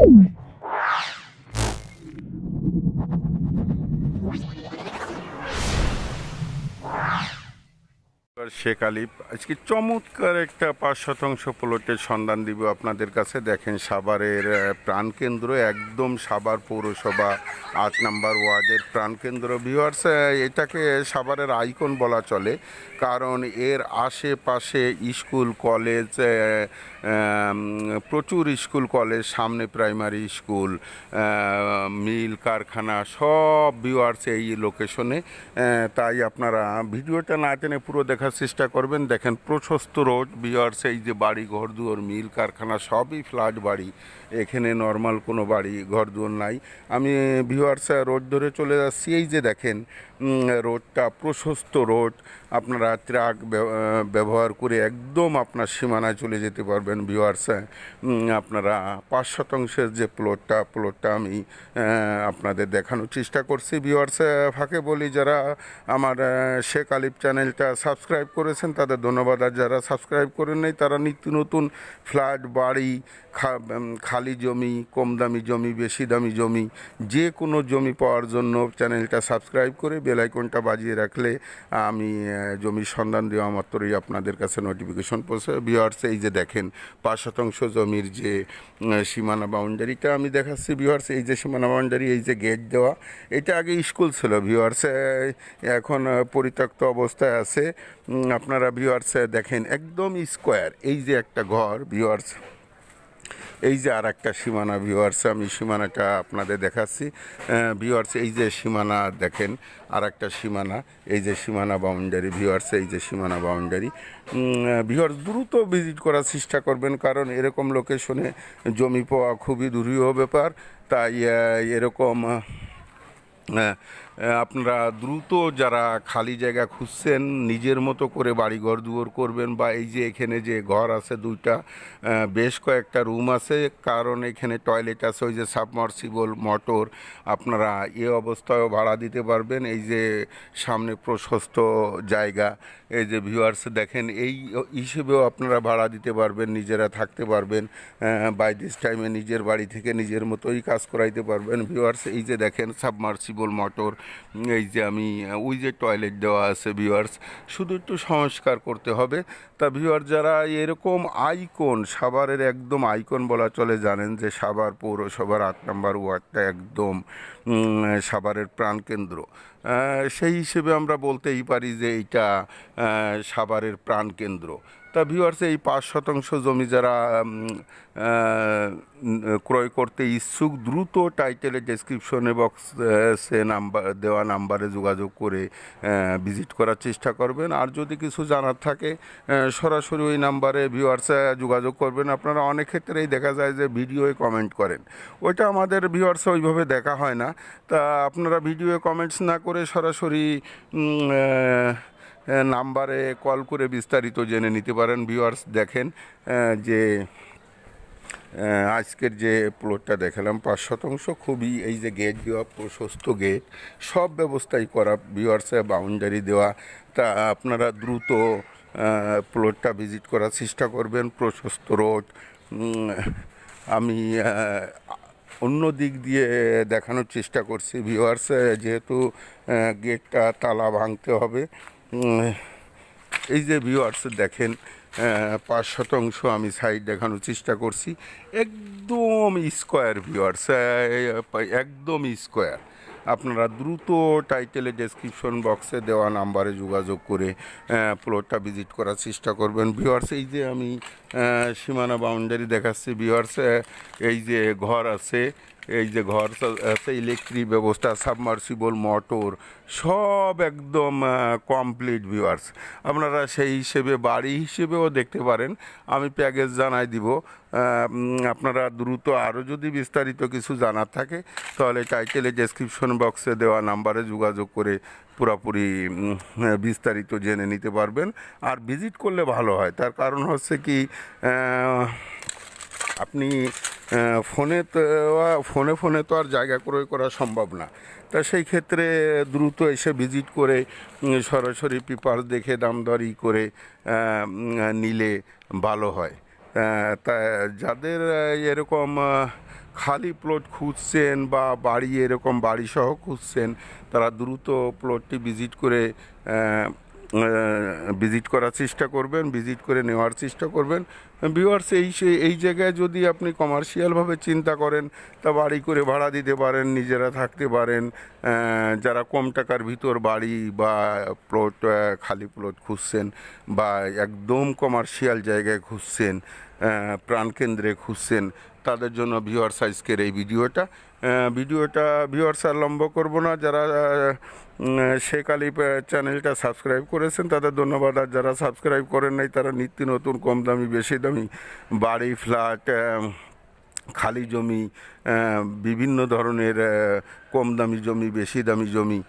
Oh! Sheikh আলিফ আজকে চমৎকার একটা পাঁচ শতাংশ প্লটের সন্ধান দিব আপনাদের কাছে। দেখেন সাভারের প্রাণকেন্দ্র একদম সাভার পৌরসভা, আট নাম্বার ওয়ার্ডের প্রাণকেন্দ্র। ভিউয়ার্স এটাকে সাভারের আইকন বলা চলে, কারণ এর আশেপাশে স্কুল, কলেজ প্রচুর স্কুল, কলেজ, সামনে প্রাইমারি স্কুল মিল, কারখানা, সব ভিউয়ার্স এই লোকেশনে তাই আপনারা ভিডিওটা না টেনে পুরো দেখার চেষ্টা করবেন। দেখেন, প্রশস্ত রোড ভিউয়ার্স এই যে বাড়ি, ঘরদুয়ার, মিল, কারখানা, সবই ফ্ল্যাট বাড়ি। এখানে নর্মাল কোনো বাড়ি, ঘরদুয়ার নাই। আমি ভিউয়ার্স রোড ধরে চলে যাচ্ছি। এই যে দেখেন রোডটা প্রশস্ত রোড। আপনারা ট্রাক ব্যবহার করে একদম আপনার সীমানায় চলে যেতে পারবেন ভিউয়ার্স আপনারা পাঁচ শতাংশের যে প্লটটা প্লটটা আমি আপনাদের দেখানোর চেষ্টা করছি। ভিউয়ার্স ফাঁকে বলি যারা আমার শেখ আলিফ চ্যানেলটা সাবস্ক্রাইব করেছেন, তাদের ধন্যবাদ। আর যারা সাবস্ক্রাইব করেন নাই, তারা নিত্য নতুন ফ্ল্যাট, বাড়ি খালি জমি, কম দামি জমি, বেশি দামি জমি, যে কোনো জমি পাওয়ার জন্য চ্যানেলটা সাবস্ক্রাইব করে বেল আইকনটা বাজিয়ে রাখলে আমি জমির সন্ধান দেওয়া মাত্রই আপনাদের কাছে নোটিফিকেশন পৌঁছে। বিহার্স এই যে দেখেন, পাঁচ শতাংশ জমির যে সীমানা বাউন্ডারিটা আমি দেখাচ্ছি। বিহার্স এই যে সীমানা বাউন্ডারি এই যে গেট দেওয়া, এটা আগে স্কুল ছিল। ভিউয়ার্স এখন পরিত্যক্ত অবস্থায় আছে। আপনারা ভিউয়ার্স দেখেন একদম স্কোয়ার এই যে একটা ঘর ভিউয়ার্স এই যে আর একটা সীমানা ভিউয়ার্স আমি সীমানাটা আপনাদের দেখাচ্ছি। ভিউয়ার্স এই যে সীমানা দেখেন আর একটা সীমানা। এই যে সীমানা বাউন্ডারি ভিউয়ার্স এই যে সীমানা বাউন্ডারি ভিউয়ার্স দ্রুত ভিজিট করার চেষ্টা করবেন, কারণ এরকম লোকেশনে জমি পাওয়া খুবই দুরূহ ব্যাপার। তাই এরকম আপনারা দ্রুত যারা খালি জায়গা খুঁজছেন, নিজের মতো করে বাড়ি ঘর দুয়ার করবেন বা এই যে এখানে যে ঘর আছে দুইটা বেশ কয়েকটা রুম আছে। কারণ এখানে টয়লেট আছে, ওই যে সাবমার্সিবল মোটর, আপনারা এ অবস্থায়ও ভাড়া দিতে পারবেন। এই যে সামনে প্রশস্ত জায়গা, এই যে ভিউয়ার্স দেখেন, এই হিসেবেও আপনারা ভাড়া দিতে পারবেন, নিজেরা থাকতে পারবেন বাই দিস টাইমে নিজের বাড়ি থেকে নিজের মতোই কাজ করাইতে পারবেন। ভিউয়ার্স এই যে দেখেন, সাবমার্সিবল মোটর এই যে আমি ওই যে টয়লেট দেওয়া আছে ভিউয়ার্স শুধু একটু সংস্কার করতে হবে। তা ভিউয়ার যারা এরকম আইকন সাভারের একদম আইকন বলা চলে জানেন যে সাভার পৌরসভার আট নম্বর ওয়ার্ডটা একদম সাভারের প্রাণকেন্দ্র। সেই হিসেবে আমরা বলতেই পারি যে আহ, সাভারের প্রাণকেন্দ্র। তা ভিউয়ার্স এই পাঁচ শতাংশ জমি যারা ক্রয় করতে ইচ্ছুক, দ্রুত টাইটেলের ডেসক্রিপশনে বক্সে নাম্বার দেওয়া নাম্বারে যোগাযোগ করে ভিজিট করার চেষ্টা করবেন। আর যদি কিছু জানার থাকে সরাসরি ওই নাম্বারে ভিউয়ার্সে যোগাযোগ করবেন। আপনারা অনেক ক্ষেত্রেই দেখা যায় যে ভিডিওয়ে কমেন্ট করেন। ওইটা আমাদের ভিউয়ার্সে ওইভাবে দেখা হয় না। তা আপনারা ভিডিওয়ে কমেন্টস না করে সরাসরি নাম্বারে কল করে বিস্তারিত জেনে নিতে পারেন। ভিউয়ার্স দেখেন যে আজকের যে প্লটটা দেখালাম, পাঁচ শতাংশ খুবই এই যে গেট দেওয়া, প্রশস্ত গেট সব ব্যবস্থাই করা ভিউয়ার্সে বাউন্ডারি দেওয়া, তা আপনারা দ্রুত প্লটটা ভিজিট করার চেষ্টা করবেন, প্রশস্ত রোড আমি অন্য দিক দিয়ে দেখানোর চেষ্টা করছি। ভিউয়ার্স যেহেতু গেটটা তালা ভাঙতে হবে এই যে ভিউয়ার্স দেখেন পাঁচ শতাংশ আমি সাইড দেখানোর চেষ্টা করছি। একদম স্কোয়ার ভিউয়ার্স একদম স্কোয়ার আপনারা দ্রুত টাইটেলে ডেসক্রিপশন বক্সে দেওয়া নাম্বারে যোগাযোগ করে প্লটটা ভিজিট করার চেষ্টা করবেন। ভিউয়ার্স এই যে আমি সীমানা বাউন্ডারি দেখাচ্ছি। ভিউয়ার্স এই যে ঘর আছে এই যে ঘর আছে ইলেকট্রিক ব্যবস্থা, সাবমার্সিবল মোটর, সব একদম কমপ্লিট ভিউয়ার্স আপনারা সেই হিসেবে বাড়ি হিসেবেও দেখতে পারেন। আমি প্যাকেজ জানাই দিব। আপনারা দ্রুত আরও যদি বিস্তারিত কিছু জানার থাকে, তাহলে টাইটেলে ডেসক্রিপশন বক্সে দেওয়া নাম্বারে যোগাযোগ করে পুরোপুরি বিস্তারিত জেনে নিতে পারবেন। আর ভিজিট করলে ভালো হয়। তার কারণ হচ্ছে কি আপনি ফোনে তো, ফোনে ফোনে তো আর জায়গা ক্রয় করা সম্ভব না। তা সেই ক্ষেত্রে দ্রুত এসে ভিজিট করে সরাসরি পেপার দেখে, দামদরি করে নিলে ভালো হয়। তা যাদের এরকম খালি প্লট খুঁজছেন বা বাড়ি এরকম বাড়ি সহ খুঁজছেন, তারা দ্রুত প্লটটি ভিজিট করে ভিজিট করার চেষ্টা করবেন ভিজিট করে নেওয়ার চেষ্টা করবেন। ভিউয়ার্স এই সে- এই জায়গায় যদি আপনি কমার্শিয়ালভাবে চিন্তা করেন, তা বাড়ি করে ভাড়া দিতে পারেন, নিজেরা থাকতে পারেন। যারা কম টাকার ভিতর বাড়ি বা প্লট খালি প্লট খুঁজছেন বা একদম কমার্শিয়াল জায়গায় খুঁজছেন প্রাণকেন্দ্রে খুঁজছেন, তাদের জন্য ভিউয়ার সাইজকের এই ভিডিওটা। ভিডিওটা ভিউয়ার্স আর লম্ব করব না, যারা শেখ আলী চ্যানেলটা সাবস্ক্রাইব করেছেন, তাদের ধন্যবাদ। আর যারা সাবস্ক্রাইব করেন নাই, তারা নিত্য নতুন, কম দামি, বেশি দামি, বাড়ি ফ্ল্যাট খালি জমি বিভিন্ন ধরনের কম দামি জমি, বেশি দামি জমি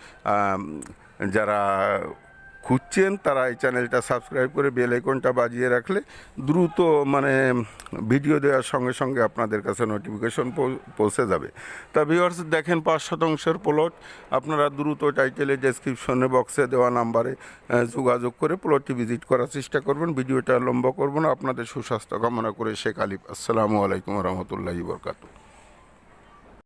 যারা খুঁজছেন, তারা এই চ্যানেলটা সাবস্ক্রাইব করে বেল আইকনটা বাজিয়ে রাখলে দ্রুত মানে ভিডিও দেওয়ার সঙ্গে সঙ্গে আপনাদের কাছে নোটিফিকেশন পৌঁছে যাবে। তা ভিউয়ার্স দেখেন পাঁচ শতাংশের প্লট আপনারা দ্রুত টাইটেলে ডেসক্রিপশনে বক্সে দেওয়া নাম্বারে যোগাযোগ করে প্লটটি ভিজিট করার চেষ্টা করবেন। ভিডিওটা লম্বা করব না, আপনাদের সুস্বাস্থ্য কামনা করে শেখ আলিফ। আসসালামু আলাইকুম রহমতুল্লাহি বরকাতু